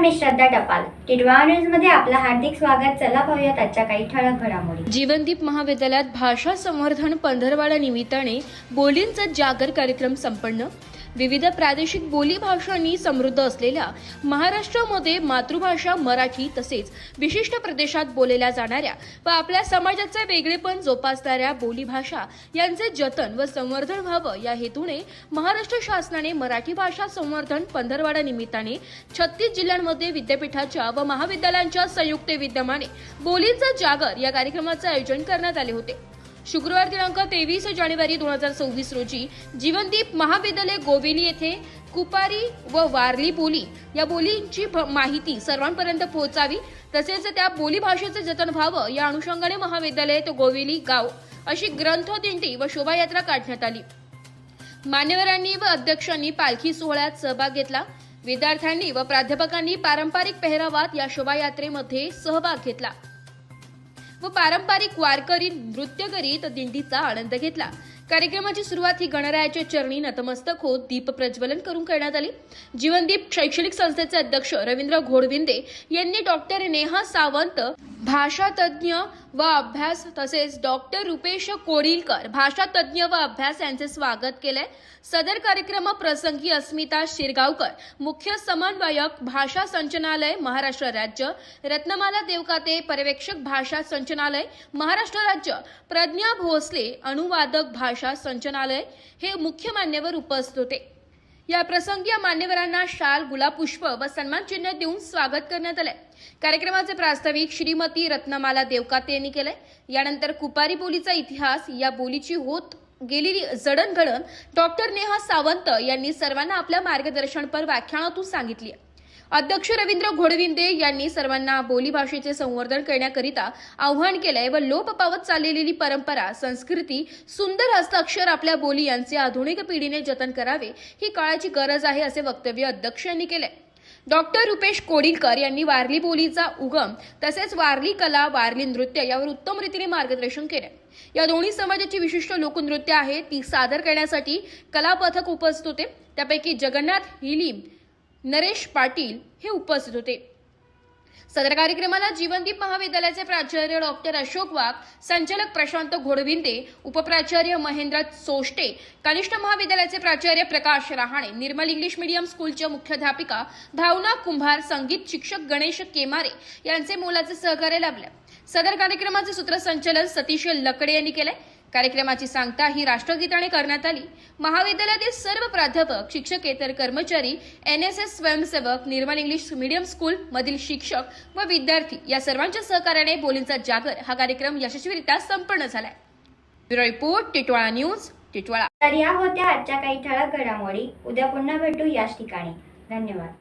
मी श्रद्धा टपाल. टिडवा न्यूजमध्ये आपलं हार्दिक स्वागत. चला पाहूयात आजच्या काही ठळक घडामोडी. जीवनदीप महाविद्यालयात भाषा संवर्धन पंधरवाडा निमित्ताने बोलींचा जागर कार्यक्रम संपन्न. विविध प्रादेशिक बोली भाषांनी समृद्ध असलेल्या महाराष्ट्रामध्ये मातृभाषा मराठी तसेच विशिष्ट प्रदेशात बोलल्या जाणाऱ्या व आपल्या समाजाचे वेगळेपण जोपासणाऱ्या बोलीभाषा यांचे जतन व संवर्धन व्हावं या हेतूने महाराष्ट्र शासनाने मराठी भाषा संवर्धन पंधरवाडा निमित्ताने छत्तीस जिल्ह्यांमध्ये विद्यापीठाच्या व महाविद्यालयांच्या संयुक्त विद्यमाने बोलींचा जागर या कार्यक्रमाचे आयोजन करण्यात आले होते. शुक्रवार दिनांक तेवीस जानेवारी दोन हजार सव्वीस रोजी जीवनदीप महाविद्यालय गोवेली येथे कुपारी व वारली बोली या बोलींची भ- माहिती सर्वांपर्यंत पोहोचावी. तसेच त्या बोली भाषेचं जतन व्हावं या अनुषंगाने महाविद्यालय तो गोवेली गाव अशी ग्रंथ दिंडी व शोभायात्रा काढण्यात आली. मान्यवरांनी व अध्यक्षांनी पालखी सोहळ्यात सहभाग घेतला. विद्यार्थ्यांनी व प्राध्यापकांनी पारंपरिक पेहरावात या शोभायात्रेमध्ये सहभाग घेतला. व पारंपरिक वारकरी नृत्य करीत दिंडीचा आनंद घेतला. कार्यक्रमाची सुरुवात ही गणरायाच्या चरणी नतमस्तक होत दीप प्रज्वलन करून करण्यात आली. जीवनदीप शैक्षणिक संस्थेचे अध्यक्ष रवींद्र घोडविंदे यांनी डॉक्टर नेहा सावंत भाषातज्ञ व अभ्यास तसेच डॉक्टर रुपेश कोरिलकर भाषा तज्ज्ञ व अभ्यास यांचे स्वागत केले सदर कार्यक्रम प्रसंगी अस्मिता शिरगावकर मुख्य समन्वयक भाषा संचनालय महाराष्ट्र राज्य. रत्नमाला देवकाते पर्यवेक्षक भाषा संचनालय महाराष्ट्र राज्य. प्रज्ञा भोसले अनुवादक भाषा संचनालय. हे मुख्य मान्यवर उपस्थित होते. या प्रसंगी या मान्यवरांना शाल गुलापुष्प व सन्मान चिन्ह देऊन स्वागत करण्यात आले कार्यक्रमाचे प्रास्ताविक श्रीमती रत्नमाला देवकाते यांनी केले यानंतर कुपारी बोलीचा इतिहास या बोलीची होत गेलेली जडणघडण डॉक्टर नेहा सावंत यांनी सर्वांना आपल्या मार्गदर्शनपर व्याख्यानातून सांगितली अध्यक्ष रवींद्र घोडविंदे यांनी सर्वांना बोली भाषेचे संवर्धन करण्याकरिता आव्हान केलंय व लोप पावत चाललेली परंपरा संस्कृती सुंदर हस्ताक्षर आपल्या बोली यांचे आधुनिक पिढीने जतन करावे ही काळाची गरज आहे असे वक्तव्य अध्यक्ष यांनी केलंय. डॉक्टर रुपेश कोडिलकर यांनी वारली बोलीचा उगम तसेच वारली कला वारली नृत्य यावर उत्तम रीतीने मार्गदर्शन केले या दोन्ही समाजाची विशिष्ट लोकनृत्य आहे ती सादर करण्यासाठी कला पथक उपस्थित होते. त्यापैकी जगन्नाथ हिलीम नरेश पाटील हे उपस्थित होते. सदर कार्यक्रमाला जीवनदीप महाविद्यालयाचे प्राचार्य डॉक्टर अशोक वाघ संचालक प्रशांत घोडविंदे उपप्राचार्य महेंद्र सोष्टे कनिष्ठ महाविद्यालयाचे प्राचार्य प्रकाश रहाणे निर्मल इंग्लिश मीडियम स्कूलच्या मुख्याध्यापिका भावना कुंभार संगीत शिक्षक गणेश केमारे यांचे मोलाचे सहकार्य लाभले. सदर कार्यक्रमाचे सूत्रसंचालन सतीश लकडे यांनी केले कार्यक्रमाची सांगता ही राष्ट्रगीताने करण्यात आली. महाविद्यालयातील सर्व प्राध्यापक शिक्षकेतर कर्मचारी एन एस एस स्वयंसेवक निर्मल इंग्लिश मीडियम स्कूल मधील शिक्षक व विद्यार्थी या सर्वांच्या सहकार्याने बोलींचा जागर हा कार्यक्रम यशस्वीरित्या संपन्न झालाय. Bureau report Titwala news Titwala. तर या होत्या आजच्या काही ठळक घडामोडी. उद्या पुन्हा भेटू याच ठिकाणी. धन्यवाद.